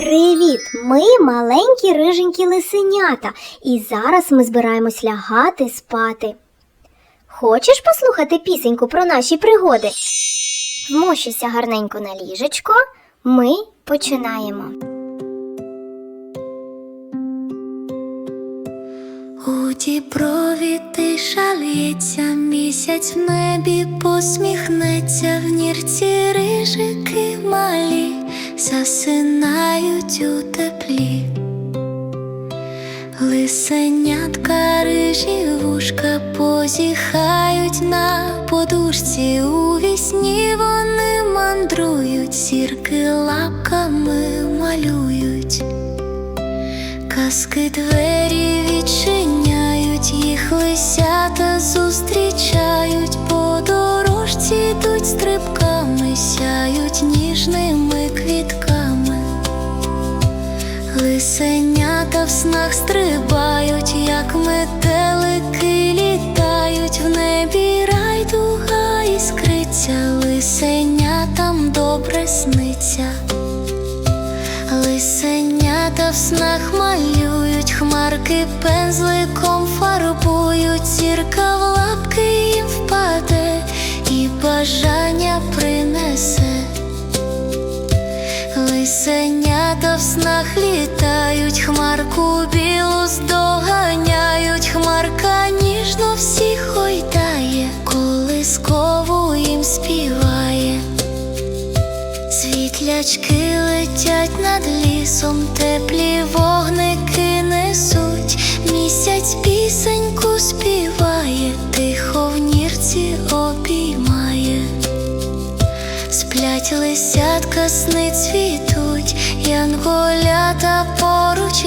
Привіт! Ми маленькі риженькі лисенята, і зараз ми збираємось лягати спати. Хочеш послухати пісеньку про наші пригоди? Вмощуйся гарненько на ліжечко. Ми починаємо. У діброві тиша лється, місяць в небі посміхнеться, в нірці засинають у теплі. Лисенятка рижі вушка позіхають на подушці. У вісні вони мандрують, сірки лапками малюють. Казки двері Снах стрибають, як метелики літають, в небі райдуга іскриться, лисенятам добре сниться. Лисенята в снах малюють, хмарки пензликом фарбують, зірка в лапки їм впаде і бажання Лисенята в снах літають, хмарку білу здоганяють, хмарка ніжно всіх ойдає, колискову їм співає. Світлячки летять над лісом, теплі вогники несуть, місяць пісеньку співає, тихо в нірці обіймає. Лисятка, сни цвітуть, янголята поруч